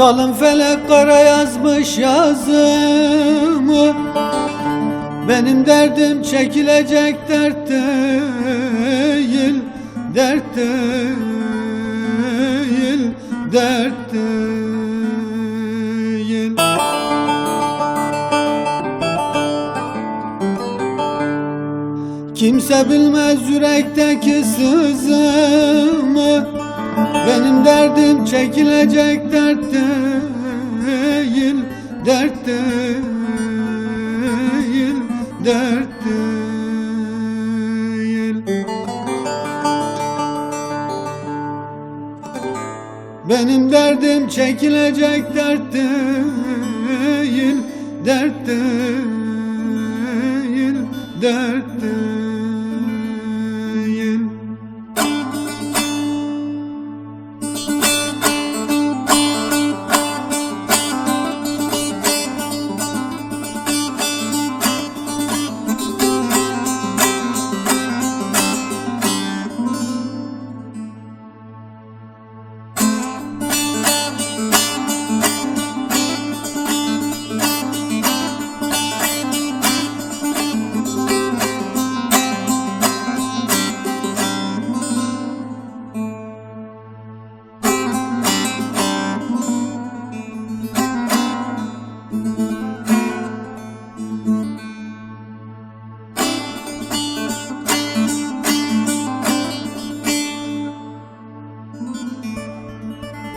Zalim felek kara yazmış yazımı. Benim derdim çekilecek dert değil Dert değil Dert değil. Kimse bilmez yürekteki sızımı Benim derdim çekilecek dert değil Dert değil, dert değil. Benim derdim çekilecek dert değil Dert değil, dert değil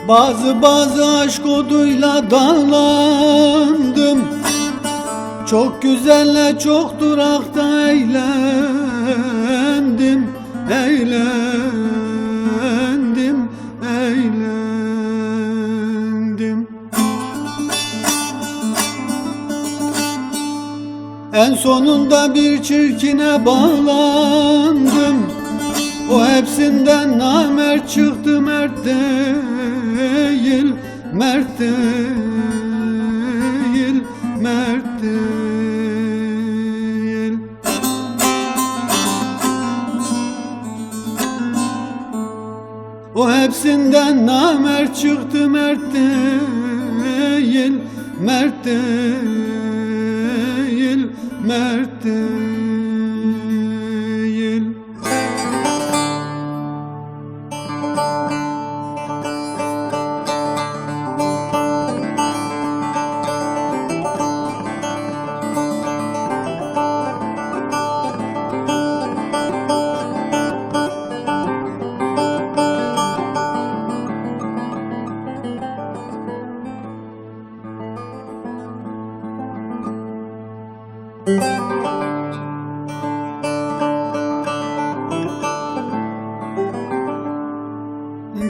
Bazı bazı aşk oduyla dağlandım. Çok güzelle çok durakta eğlendim. Eğlendim, eğlendim. En sonunda bir çirkine bağlandım O hepsinden namert çıktı mert değil Mert değil, mert değil. O hepsinden namert çıktı mert değil Mert değil, mert değil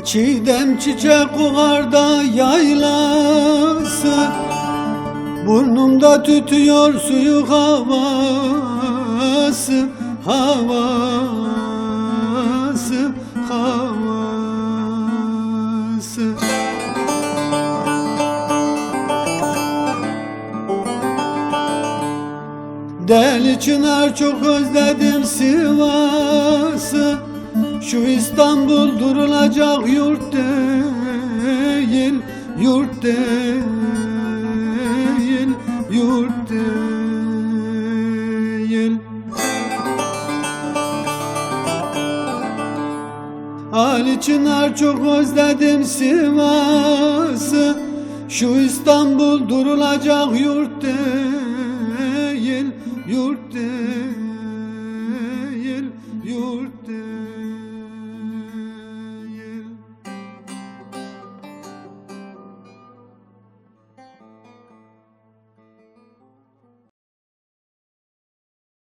Çiğdem çiçek kokarda yaylası Burnumda tütüyor suyu havası Havası, Deli çınar çok özledim Sivas'ı. Şu İstanbul durulacak yurt değil Yurt değil, yurt değil. Ali Çınar çok özledim Sivas'ı. Şu İstanbul durulacak yurt değil Yurt değil